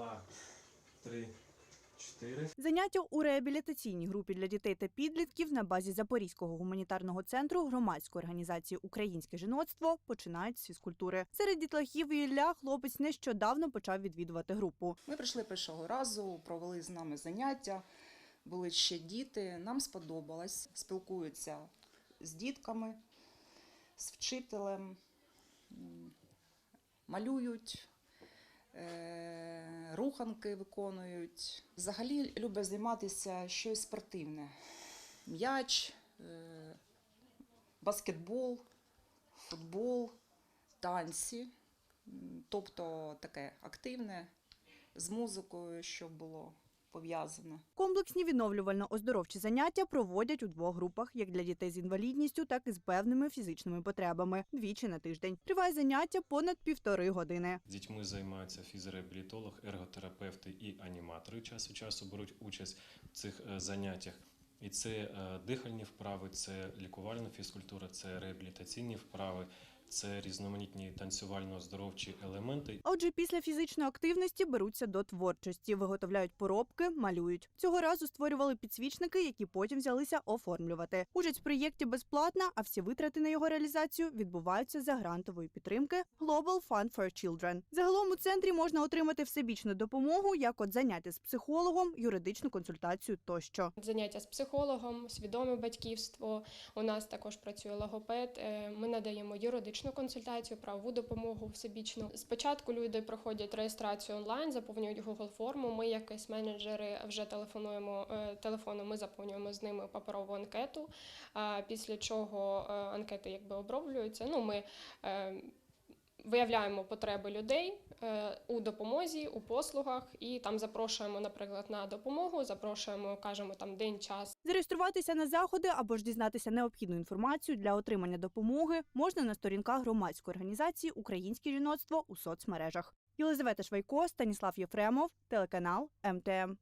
два, три, чотири. Заняття у реабілітаційній групі для дітей та підлітків на базі Запорізького гуманітарного центру громадської організації Українське жіноцтво починають з фізкультури. Серед дітлахів і Ілля хлопець нещодавно почав відвідувати групу. Ми прийшли першого разу, провели з нами заняття, були ще діти. Нам сподобалось, спілкуються з дітками, з вчителем, малюють, руханки виконують. Взагалі любить займатися щось спортивне: м'яч, е, баскетбол, футбол, танці. Тобто таке активне з музикою, щоб було пов'язане. Комплексні відновлювально-оздоровчі заняття проводять у двох групах, як для дітей з інвалідністю, так і з певними фізичними потребами двічі на тиждень. Триває заняття понад півтори години. З дітьми займаються фізіореабілітолог, ерготерапевти і аніматори. Час від часу беруть участь в цих е, заняттях. І це е, дихальні вправи, це лікувальна фізкультура, це реабілітаційні вправи, це різноманітні танцювально-оздоровчі елементи. Отже, після фізичної активності беруться до творчості, виготовляють поробки, малюють. Цього разу створювали підсвічники, які потім взялися оформлювати. Участь в проєкті безплатна, а всі витрати на його реалізацію відбуваються за грантової підтримки Global Fund for Children. Загалом у центрі можна отримати всебічну допомогу, як от заняття з психологом, юридичну консультацію тощо. Заняття з психологом, свідоме батьківство. У нас також працює логопед. Е, Ми надаємо юридичну консультацію, правову допомогу всебічну. Спочатку люди проходять реєстрацію онлайн, заповнюють Google форму. Ми, як кейс-менеджери, вже телефонуємо е, телефоном. Ми заповнюємо з ними паперову анкету. Після чого е, анкети якби оброблюються. Ну, ми е, Виявляємо потреби людей е, у допомозі, у послугах, і там запрошуємо, наприклад, на допомогу, запрошуємо, кажемо там день, час, Зареєструватися на заходи або ж дізнатися необхідну інформацію для отримання допомоги можна на сторінках громадської організації Українське жіноцтво у соцмережах. Єлизавета Швайко, Станіслав Єфремов, телеканал МТМ.